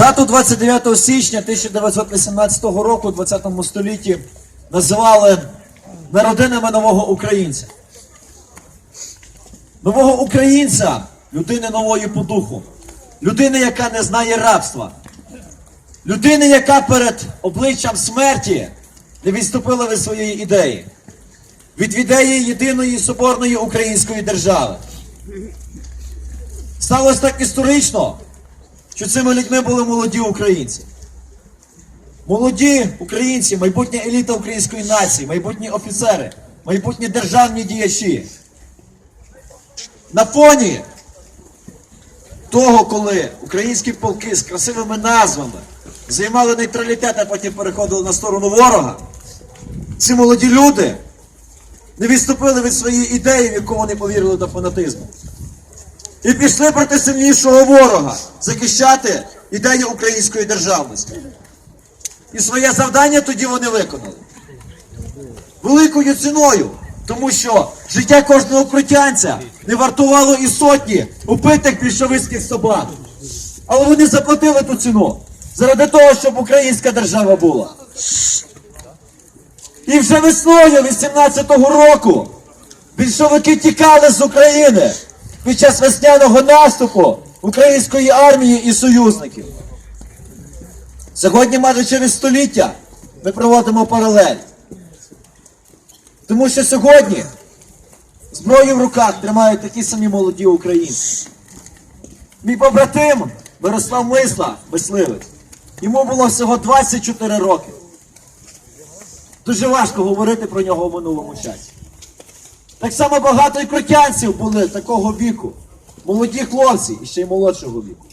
Дату 29 січня 1918 року у 20 столітті називали народинами нового українця. Нового українця, людини нової по духу, людини, яка не знає рабства, людини, яка перед обличчям смерті не відступила від своєї ідеї, від ідеї єдиної соборної української держави. Сталося так історично, що цими людьми були молоді українці. Молоді українці, майбутня еліта української нації, майбутні офіцери, майбутні державні діячі. На фоні того, коли українські полки з красивими назвами займали нейтралітет, а потім переходили на сторону ворога, ці молоді люди не відступили від своєї ідеї, в яку вони повірили до фанатизму. І пішли проти сильнішого ворога захищати ідею української державності. І своє завдання тоді вони виконали. Великою ціною, тому що життя кожного крутянця не вартувало і сотні убитих більшовицьких собак. Але вони заплатили ту ціну заради того, щоб українська держава була. І вже весною 18-го року більшовики тікали з України під час весняного наступу української армії і союзників. Сьогодні, майже через століття, ми проводимо паралель. Тому що сьогодні зброю в руках тримають такі самі молоді українці. Мій побратим Мирослав Мисла, мисливець, йому було всього 24 роки. Дуже важко говорити про нього в минулому часі. Так само багато і крутянців були такого віку. Молоді хлопці і ще й молодшого віку.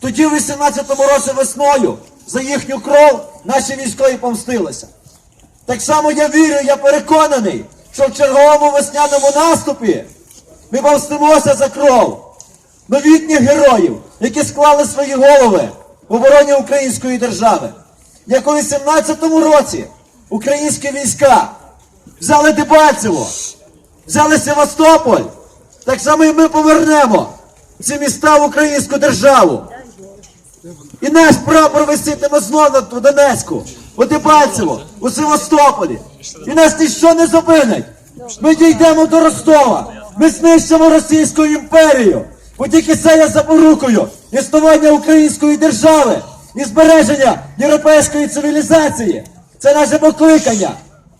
Тоді, в 18-му році весною, за їхню кров наші військові помстилися. Так само я вірю, я переконаний, що в черговому весняному наступі ми помстимося за кров новітніх героїв, які склали свої голови в обороні української держави. Як у 18-му році українські війська взяли Дебальцево, взяли Севастополь, так само і ми повернемо ці міста в українську державу. І наш прапор висітиме знову у Донецьку, у Дебальцево, у Севастополі. І нас ніщо не зупинить. Ми дійдемо до Ростова. Ми знищимо Російську імперію. Бо тільки це є запорукою існування української держави і збереження європейської цивілізації. Це наше покликання,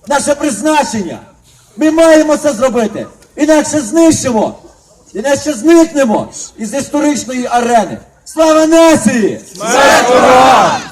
наше призначення. Ми маємо це зробити. Інакше знищимо, інакше зникнемо із історичної арени. Слава нації! Смерть!